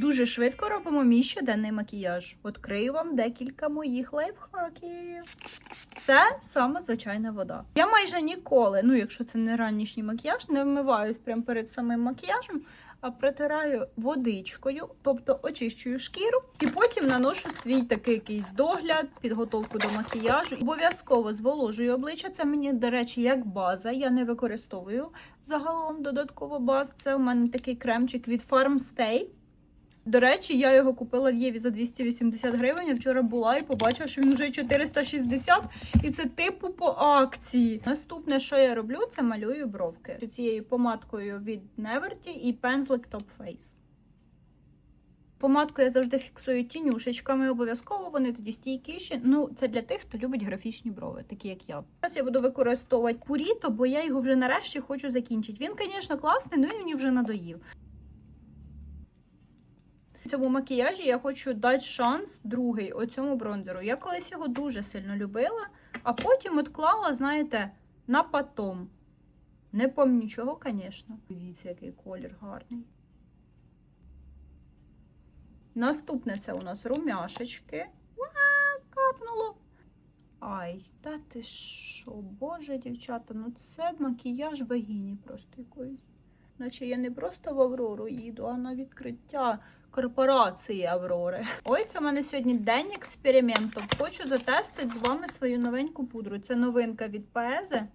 Дуже швидко робимо мій щоденний макіяж. Відкрию вам декілька моїх лайфхаків. Це саме звичайна вода. Я майже ніколи, ну якщо це не ранішній макіяж, не вмиваюсь прямо перед самим макіяжем, а протираю водичкою, тобто очищую шкіру, і потім наношу свій такий якийсь догляд, підготовку до макіяжу. Обов'язково зволожую обличчя. Це мені, до речі, як база. Я не використовую загалом додатково баз. Це у мене такий кремчик від Farmstay. До речі, я його купила в Єві за 280 гривень. Я вчора була і побачила, що він вже 460, і це типу по акції. Наступне, що я роблю, це малюю бровки цією помадкою від Neverty і пензлик Top Face. Помадку я завжди фіксую тінюшечками, обов'язково вони тоді стійкіші. Ну, це для тих, хто любить графічні брови, такі як я. Зараз я буду використовувати пуріто, бо я його вже нарешті хочу закінчити. Він, звісно, класний, але він мені вже надоїв. Цьому макіяжі я хочу дати шанс другий оцьому бронзеру. Я колись його дуже сильно любила, а потім відклала, знаєте, на потом. Не пам'ятаю чого, звісно. Дивіться, який колір гарний. Наступне це у нас румяшечки. Уа, капнуло. Ай, та ти що, боже, дівчата, ну це макіяж богині просто якоїсь. Наче я не просто в Аврору їду, а на відкриття корпорації Аврори. Ой, це в мене сьогодні день експерименту. Хочу затестити з вами свою новеньку пудру. Це новинка від Пезе.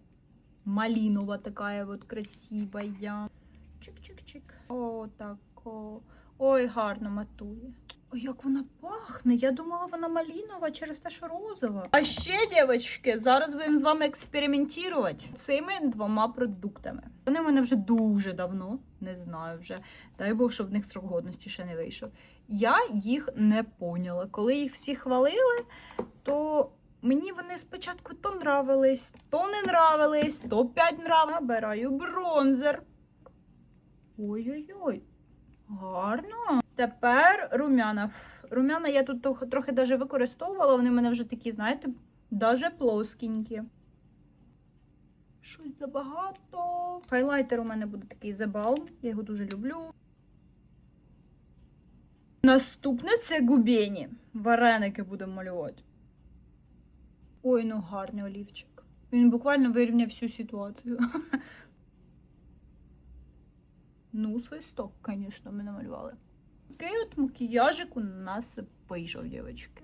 Малінова така от красива. Чик-чик-чик. О, так. О. Ой, гарно матує. Ой, як вона пахне. Я думала, вона малінова через те, що розова. А ще, дівчатки, зараз будемо з вами експериментувати цими двома продуктами. Вони в мене вже дуже давно, не знаю вже. Дай Бог, щоб в них срок годності ще не вийшов. Я їх не поняла. Коли їх всі хвалили, то мені вони спочатку то нравились, то не нравились, то п'ять нравились. Набираю бронзер. Ой-ой-ой. Гарно. Тепер румяна. Румяна я тут трохи, даже використовувала, вони в мене вже такі, знаєте, даже плоскенькі. Щось забагато. Хайлайтер у мене буде такий Balm, я його дуже люблю. Наступне це губені. Вареники будемо малювати. Ой, ну гарний олівчик. Він буквально вирівняв всю ситуацію. Ну, свисток, звісно, ми намалювали. Такий от макіяжик у нас вийшов, дівчатки.